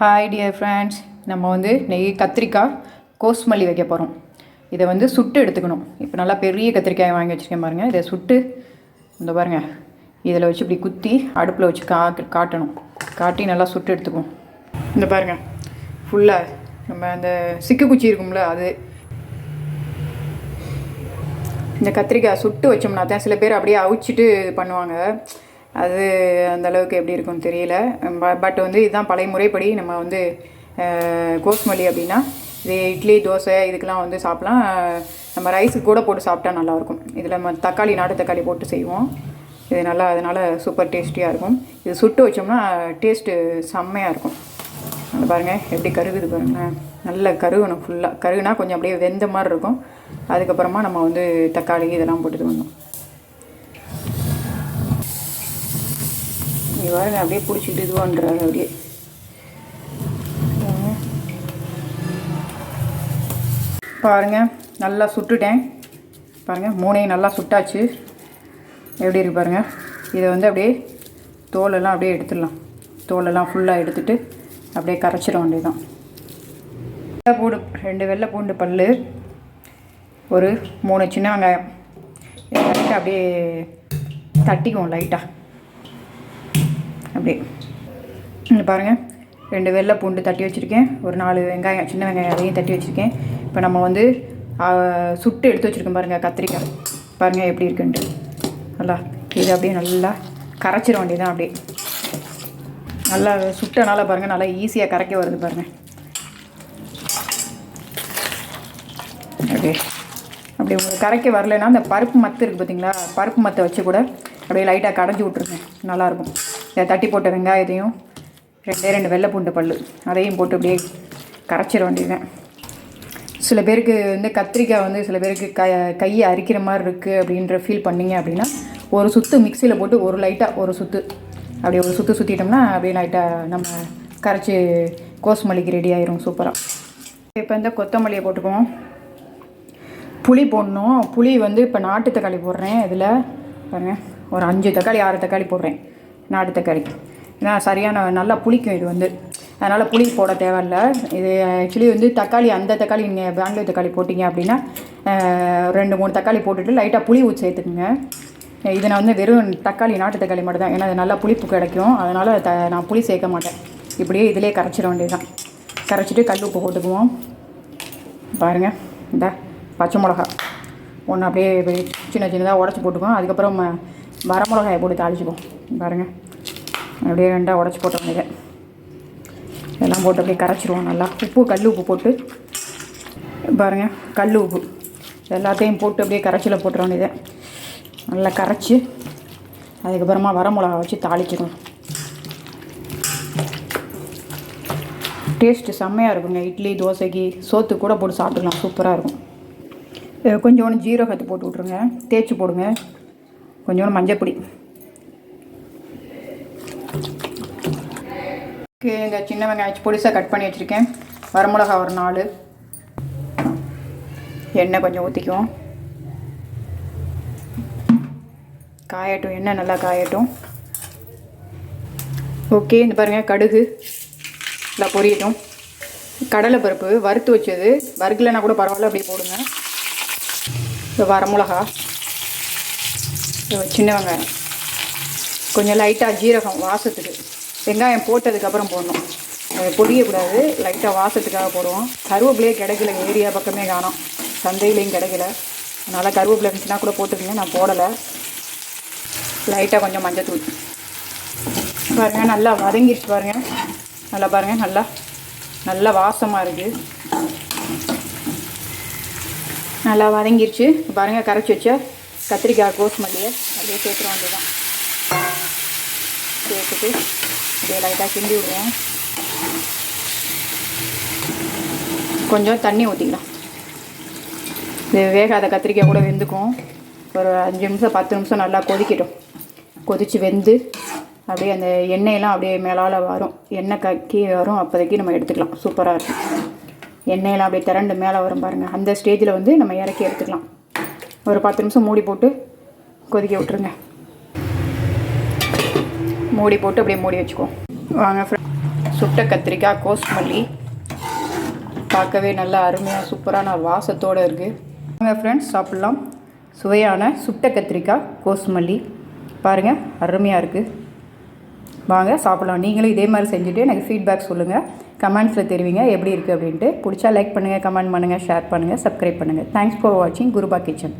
Hi dear friends நம்ம வந்து நெய் கத்திரிக்காய் கோஸ்மல்லி வைக்க போகிறோம் இதை வந்து சுட்டு எடுத்துக்கணும். இப்போ நல்லா பெரிய கத்திரிக்காய் வாங்கி வச்சுருக்கேன் பாருங்கள் இதை சுட்டு இந்த பாருங்கள் இதில் வச்சு இப்படி குத்தி அடுப்பில் வச்சு கா காட்டணும். காட்டி நல்லா சுட்டு எடுத்துக்கும் இந்த பாருங்கள் ஃபுல்லாக நம்ம அந்த சிக்கு குச்சி இருக்கும்ல அது. இந்த கத்திரிக்காய் சுட்டு வச்சோம்னா தான் சில பேர் அப்படியே அவிச்சிட்டு பண்ணுவாங்க. அது அந்த அளவுக்கு எப்படி இருக்கும்னு தெரியல. பட் வந்து இதுதான் பழைய முறைப்படி நம்ம வந்து கோஸ்மல்லி அப்படின்னா இது இட்லி தோசை இதுக்கெலாம் வந்து சாப்பிட்லாம். நம்ம ரைஸுக்கு கூட போட்டு சாப்பிட்டா நல்லாயிருக்கும். இதில் நம்ம தக்காளி நாட்டு தக்காளி போட்டு செய்வோம். இது நல்லா அதனால் சூப்பர் டேஸ்டியாக இருக்கும். இது சுட்டு வச்சோம்னா டேஸ்ட்டு செம்மையாக இருக்கும். அதை பாருங்கள் எப்படி கருகுது பாருங்களேன் நல்ல கருகணும் ஃபுல்லாக கருகுனா கொஞ்சம் அப்படியே வெந்த மாதிரி இருக்கும். அதுக்கப்புறமா நம்ம வந்து தக்காளி இதெல்லாம் போட்டு வந்தோம் நீ பாருங்க அப்படியே பிடிச்சிட்டு பண்ணுறாரு அப்படியே. பாருங்க நல்லா சுட்டுட்டேன். பாருங்கள் மூணையும் நல்லா சுட்டாச்சு. எப்படி இருக்கு பாருங்க. இதை வந்து அப்படியே தோலெல்லாம் அப்படியே எடுத்துடலாம். தோலெல்லாம் ஃபுல்லாக எடுத்துகிட்டு அப்படியே கரைச்சிட வேண்டியதுதான். வெள்ளை பூண்டு ரெண்டு வெள்ளை பூண்டு பல் ஒரு மூணு சின்ன வெங்காயம். லைட்டாக அப்படியே தட்டிக்குவோம் லைட்டாக அப்படியே இங்கே பாருங்கள் ரெண்டு வெள்ளை பூண்டு தட்டி வச்சுருக்கேன். ஒரு நாலு வெங்காயம் சின்ன வெங்காயம் அதையும் தட்டி வச்சுருக்கேன். இப்போ நம்ம வந்து சுட்டு எடுத்து வச்சுருக்கோம் பாருங்கள் கத்திரிக்காய். பாருங்கள் எப்படி இருக்குன்ட்டு. நல்லா இது அப்படியே நல்லா கரைச்சிட வேண்டியதான் அப்படியே. நல்லா சுட்டனால பாருங்கள் நல்லா ஈஸியாக கரைக்க வருது பாருங்கள் அப்படியே. அப்படி உங்களுக்கு கரைக்க வரலைன்னா அந்த பருப்பு மத்து இருக்குது பார்த்தீங்களா பருப்பு மத்தை வச்சு கூட அப்படியே லைட்டாக கடைஞ்சி விட்ருங்க நல்லாயிருக்கும் தட்டி போட்ட வெங்காயத்தையும் ரெண்டே ரெண்டு வெள்ளை பூண்டு பல் அதையும் போட்டு அப்படியே கரைச்சிட வேண்டியதுதான். சில பேருக்கு வந்து கத்திரிக்காய் வந்து சில பேருக்கு க கையை அரிக்கிற மாதிரி இருக்குது அப்படின்ற ஃபீல் பண்ணிங்க அப்படின்னா ஒரு சுத்து மிக்சியில் போட்டு ஒரு லைட்டாக ஒரு சுத்து. அப்படியே ஒரு சுற்று சுற்றிட்டோம்னா அப்படியே லைட்டாக நம்ம கரைச்சி கோஸ்மல்லிக்கு ரெடி ஆயிரும் சூப்பராக இப்போ இந்த கொத்தமல்லியை போட்டுக்குவோம். புளி போடணும். புளி வந்து இப்போ நாட்டு தக்காளி போடுறேன். இதில் பாருங்கள் ஒரு அஞ்சு தக்காளி ஆறு தக்காளி போடுறேன். நாட்டு கறிக்கு ஏன்னா சரியான நல்லா புளிக்கும் இது வந்து. அதனால் புளி போட தேவையில்ல. இது ஆக்சுவலி வந்து தக்காளி அந்த தக்காளி நீங்கள் பெங்களூர் தக்காளி போட்டிங்க அப்படின்னா ரெண்டு மூணு தக்காளி போட்டுட்டு லைட்டாக புளி ஊற்றி சேர்த்துக்குங்க. இது நான் வந்து வெறும் தக்காளி நாட்டு தக்காளி மட்டும் தான். ஏன்னா அது நல்லா புளிப்பு கிடைக்கும். அதனால் த நான் புளி சேர்க்க மாட்டேன். இப்படியே இதிலே கரைச்சிட வேண்டியதுதான். கரைச்சிட்டு கல் உப்பு போட்டுக்குவோம். பாருங்கள் இந்த பச்சை மிளகா. ஒன்று அப்படியே சின்ன சின்னதாக உடச்சி போட்டுக்குவோம். அதுக்கப்புறம் வரமிளகாயை வர மிளகாயை போட்டு தாளிச்சுக்குவோம். பாருங்கள் அப்படியே ரெண்டாக உடச்சி போட்ட வேண்டியது இதெல்லாம் போட்டு அப்படியே கரைச்சிருவோம் நல்லா. உப்பு கல் உப்பு போட்டு. பாருங்கள் கல் உப்பு. எல்லாத்தையும் போட்டு அப்படியே கரைச்சியில் போட்டுற வேண்டியது நல்லா கரைச்சி அதுக்கப்புறமா வர மிளகா வச்சு தாளிச்சிடுவோம் டேஸ்ட்டு செம்மையாக இருக்குங்க. இட்லி தோசைக்கு சோத்து கூட போட்டு சாப்பிட்டுக்கலாம். சூப்பராக இருக்கும். கொஞ்சோண்டு ஜீரகத்தை போட்டு விட்ருங்க தேய்ச்சி போடுங்க. கொஞ்சோண்டு மஞ்சள் பொடி. ஓகே இந்த சின்ன வெங்காயம் பொடிசாக கட் பண்ணி வச்சுருக்கேன். வரமிளகா ஒரு நாலு. எண்ணெய் கொஞ்சம் ஊற்றிக்குவோம் காயட்டும். எண்ணெய் நல்லா காயட்டும். ஓகே இந்த பாருங்கள் கடுகு. நல்லா பொரியட்டும். கடலை பருப்பு வறுத்து வச்சது. வறுக்கலைன்னா கூட பரவாயில்ல அப்படியே போடுங்க. வரமிளகா. சின்ன வெங்காயம். கொஞ்சம் லைட்டாக ஜீரகம் வாசத்துக்கு. வெங்காயம் போட்டதுக்கப்புறம் போடணும். பொடியக்கூடாது லைட்டாக வாசத்துக்காக போடுவோம். கருவேப்பிலையே கிடைக்கல ஏரியா பக்கமே காணோம். சந்தையிலையும் கிடைக்கல. அதனால் கருவேப்பிலை இருந்துச்சுன்னா கூட போட்டுக்கங்க நான் போடலை. லைட்டாக கொஞ்சம் மஞ்சத்தூள். பாருங்கள் நல்லா வதங்கிடுச்சு பாருங்கள் நல்லா பாருங்கள் நல்லா நல்லா வாசமாக இருக்குது நல்லா வதங்கிருச்சு பாருங்கள் கரைச்சி வச்ச கத்திரிக்காய் கோஸ்மல்லியை அப்படியே சேர்த்துற வேண்டியதான் சேர்த்துட்டு அப்படியே லைட்டாக கிண்டி விடுவோம் கொஞ்சம் தண்ணி ஊற்றிக்கலாம் இது வேகாத கத்திரிக்காய் கூட வெந்துக்கும். ஒரு அஞ்சு நிமிஷம் பத்து நிமிஷம் நல்லா கொதிக்கட்டும். கொதித்து வெந்து அப்படியே அந்த எண்ணெயெல்லாம் அப்படியே மேலால் வரும். எண்ணெய் கக்கி வரும். அப்போதைக்கு நம்ம எடுத்துக்கலாம். சூப்பராக இருக்கும். எண்ணெயெல்லாம் அப்படியே திரண்டு மேலே வரும் பாருங்கள் அந்த ஸ்டேஜில் வந்து நம்ம இறக்கி எடுத்துக்கலாம். ஒரு பத்து நிமிஷம் மூடி போட்டு கொதிக்க விட்டுருங்க. மூடி போட்டு அப்படியே மூடி வச்சுக்குவோம் வாங்க சுட்ட கத்திரிக்காய் கோஸ்மல்லி. பார்க்கவே நல்லா அருமையாக சூப்பரான வாசத்தோடு இருக்குது வாங்க ஃப்ரெண்ட்ஸ் சாப்பிட்லாம். சுவையான சுட்ட கத்திரிக்காய் கோஸ்மல்லி. பாருங்கள் அருமையாக இருக்குது வாங்க சாப்பிட்லாம். நீங்களும் இதே மாதிரி செஞ்சுட்டு எனக்கு ஃபீட்பேக் சொல்லுங்கள் கமெண்ட்ஸில் தெரிவிங்க எப்படி இருக்குது அப்படின்ட்டு. பிடிச்சா லைக் பண்ணுங்கள் கமெண்ட் பண்ணுங்கள் ஷேர் பண்ணுங்கள் சப்ஸ்கிரைப் பண்ணுங்கள் தேங்க்ஸ் ஃபார் வாட்சிங் குருபா கிச்சன்